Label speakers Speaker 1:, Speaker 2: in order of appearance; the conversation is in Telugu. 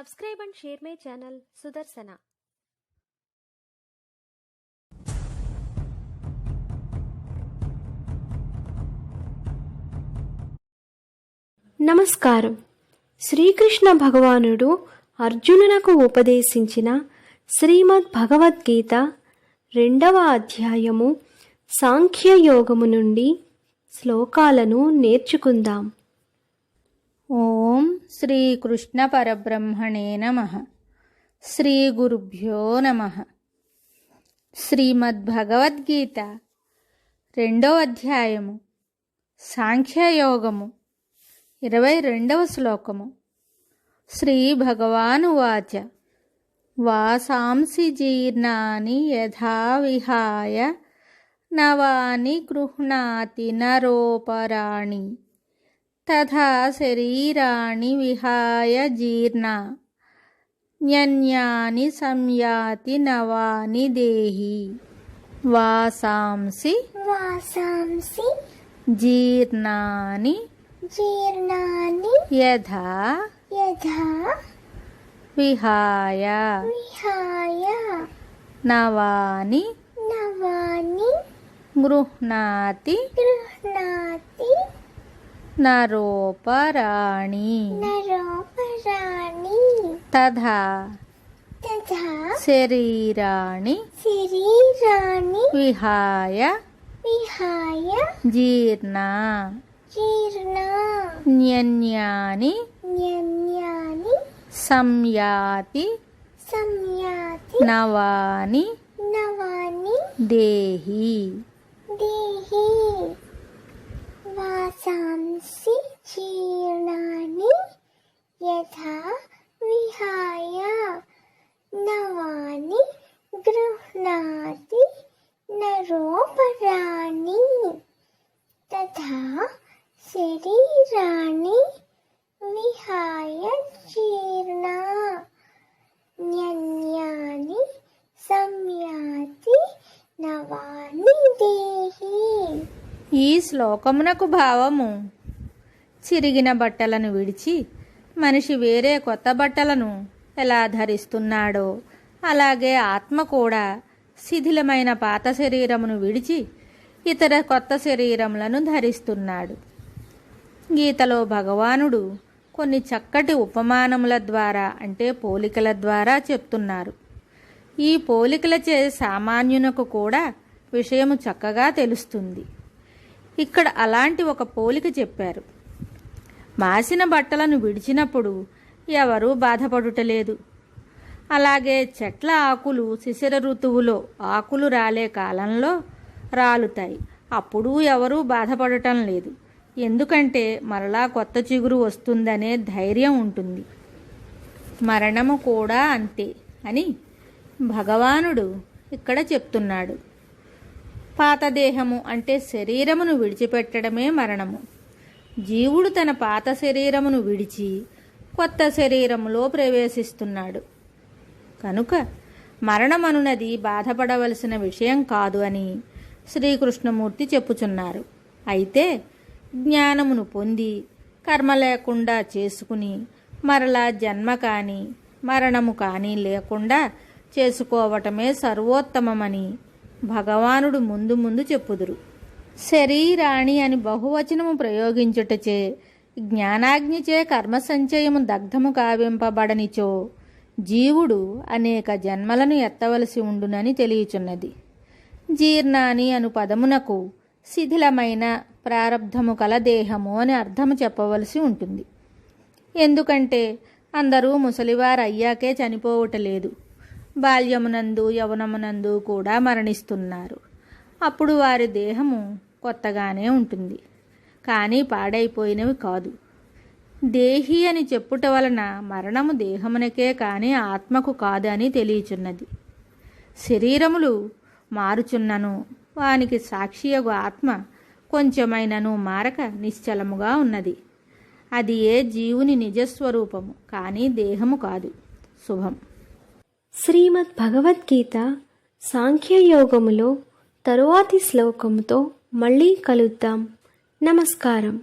Speaker 1: Subscribe and share my channel Sudarshana. నమస్కారం. శ్రీకృష్ణ భగవానుడు అర్జునునకు ఉపదేశించిన శ్రీమద్ భగవద్గీత రెండవ అధ్యాయము సాంఖ్యయోగము నుండి శ్లోకాలను నేర్చుకుందాం.
Speaker 2: ఓం శ్రీకృష్ణ పరబ్రహ్మణే నమ. శ్రీ గురుభ్యో నమ. శ్రీమద్భగవద్గీత రెండో అధ్యాయము. సాంఖ్యయోగము ఇరవై రెండవ శ్లోకము. శ్రీ భగవానువాచ వాసాంసి జీర్ణాని యథా విహాయ నవాని గృహ్ణాతి నరోపరాణి తథా శరీరాణి విహాయ జీర్ణా. న్యన్యాని సంయాతి నవాని దేహి. వాసాంసి
Speaker 3: వాసాంసి
Speaker 2: జీర్ణాని
Speaker 3: జీర్ణాని
Speaker 2: యథా
Speaker 3: యథా
Speaker 2: విహాయ
Speaker 3: విహాయ
Speaker 2: నవాని
Speaker 3: నవాని
Speaker 2: గృహ్ణాతి
Speaker 3: గృహ్ణాతి
Speaker 2: నరోపరాణి.
Speaker 3: నరోపరాణి.
Speaker 2: తథా
Speaker 3: తథా
Speaker 2: శరీరాణి.
Speaker 3: శరీరాణి.
Speaker 2: విహాయ
Speaker 3: విహాయ
Speaker 2: జీర్ణా.
Speaker 3: జీర్ణ.
Speaker 2: న్యన్యాని.
Speaker 3: న్యన్యాని.
Speaker 2: సంయాతి.
Speaker 3: సంయాతి.
Speaker 2: నవాని.
Speaker 3: నవాని.
Speaker 2: దేహి.
Speaker 3: దేహి. వాసాంసి జీర్ణాని యథా విహాయ నవాని గృహ్ణాతి నరోపరాణి తథా శరీరాణి విహాయ జీర్ణ న్యన్యాని సంయాతి నవాని దేహి
Speaker 2: ఈ శ్లోకమునకు భావము. చిరిగిన బట్టలను విడిచి మనిషి వేరే కొత్త బట్టలను ఎలా ధరిస్తున్నాడో అలాగే ఆత్మ కూడా శిథిలమైన పాత శరీరమును విడిచి ఇతర కొత్త శరీరములను ధరిస్తున్నాడు. గీతలో భగవానుడు కొన్ని చక్కటి ఉపమానముల ద్వారా అంటే పోలికల ద్వారా చెప్తున్నారు. ఈ పోలికలచే సామాన్యునకు కూడా విషయము చక్కగా తెలుస్తుంది. ఇక్కడ అలాంటి ఒక పోలిక చెప్పారు. మాసిన బట్టలను విడిచినప్పుడు ఎవరూ బాధపడుటలేదు. అలాగే చెట్ల ఆకులు శిశిర ఋతువులో ఆకులు రాలే కాలంలో రాలుతాయి. అప్పుడు ఎవరూ బాధపడటం లేదు. ఎందుకంటే మరలా కొత్త చిగురు వస్తుందనే ధైర్యం ఉంటుంది. మరణము కూడా అంతే అని భగవానుడు ఇక్కడ చెప్తున్నాడు. పాతదేహము అంటే శరీరమును విడిచిపెట్టడమే మరణము. జీవుడు తన పాత శరీరమును విడిచి కొత్త శరీరములో ప్రవేశిస్తున్నాడు. కనుక మరణమనున్నది బాధపడవలసిన విషయం కాదు అని శ్రీకృష్ణమూర్తి చెప్పుచున్నారు. అయితే జ్ఞానమును పొంది కర్మ లేకుండా చేసుకుని మరలా జన్మ కానీ మరణము కానీ లేకుండా చేసుకోవటమే సర్వోత్తమమని భగవానుడు ముందు ముందు చెప్పుదురు. శరీరాణి అని బహువచనము ప్రయోగించుటచే జ్ఞానాగ్నిచే కర్మ సంచయము దగ్ధము కావింపబడనిచో జీవుడు అనేక జన్మలను ఎత్తవలసి ఉండునని తెలియచున్నది. జీర్ణాని అను పదమునకు శిథిలమైన ప్రారంధము కల దేహము అని అర్థము చెప్పవలసి ఉంటుంది. ఎందుకంటే అందరూ ముసలివారు అయ్యాకే చనిపోవటలేదు బాల్యమునందు యవనమునందు కూడా మరణిస్తున్నారు. అప్పుడు వారి దేహము కొత్తగానే ఉంటుంది. కానీ పాడైపోయినవి కాదు. దేహి అని చెప్పుట వలన మరణము దేహమునకే కానీ ఆత్మకు కాదు అని తెలియచున్నది. శరీరములు మారుచున్నను వానికి సాక్షియగు ఆత్మ కొంచెమైనను మారక నిశ్చలముగా ఉన్నది. అది ఏ జీవుని నిజస్వరూపము కానీ దేహము కాదు. శుభం.
Speaker 1: శ్రీమద్ భగవద్గీత సాంఖ్యయోగములో తరువాతి శ్లోకముతో మళ్ళీ కలుద్దాం. నమస్కారం.